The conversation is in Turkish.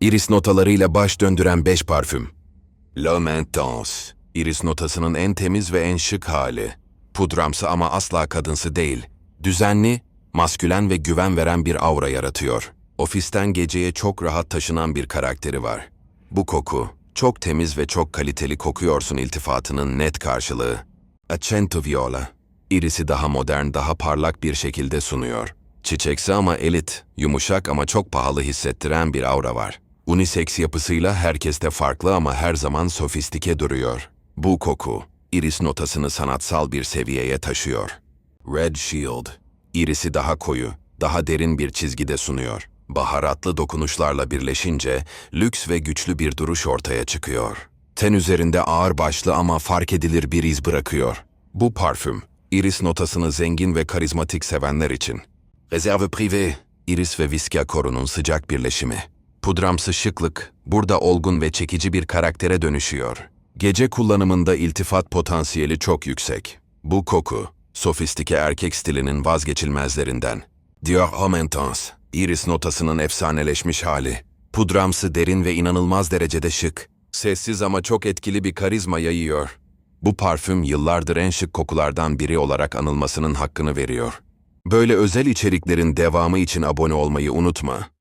Iris notalarıyla baş döndüren 5 parfüm. L'Homme Intense. Iris notasının en temiz ve en şık hali. Pudramsı ama asla kadınsı değil. Düzenli, maskülen ve güven veren bir aura yaratıyor. Ofisten geceye çok rahat taşınan bir karakteri var. Bu koku, çok temiz ve çok kaliteli kokuyorsun iltifatının net karşılığı. Accento Viola. Iris'i daha modern, daha parlak bir şekilde sunuyor. Çiçeksi ama elit, yumuşak ama çok pahalı hissettiren bir aura var. Unisex yapısıyla herkeste farklı ama her zaman sofistike duruyor. Bu koku, iris notasını sanatsal bir seviyeye taşıyor. Red Shield, irisi daha koyu, daha derin bir çizgide sunuyor. Baharatlı dokunuşlarla birleşince lüks ve güçlü bir duruş ortaya çıkıyor. Ten üzerinde ağır başlı ama fark edilir bir iz bırakıyor. Bu parfüm, iris notasını zengin ve karizmatik sevenler için. Rezerve privé, iris ve viskya korunun sıcak birleşimi. Pudramsı şıklık, burada olgun ve çekici bir karaktere dönüşüyor. Gece kullanımında iltifat potansiyeli çok yüksek. Bu koku, sofistike erkek stilinin vazgeçilmezlerinden. Dior Homme Intense, iris notasının efsaneleşmiş hali. Pudramsı derin ve inanılmaz derecede şık. Sessiz ama çok etkili bir karizma yayıyor. Bu parfüm yıllardır en şık kokulardan biri olarak anılmasının hakkını veriyor. Böyle özel içeriklerin devamı için abone olmayı unutma.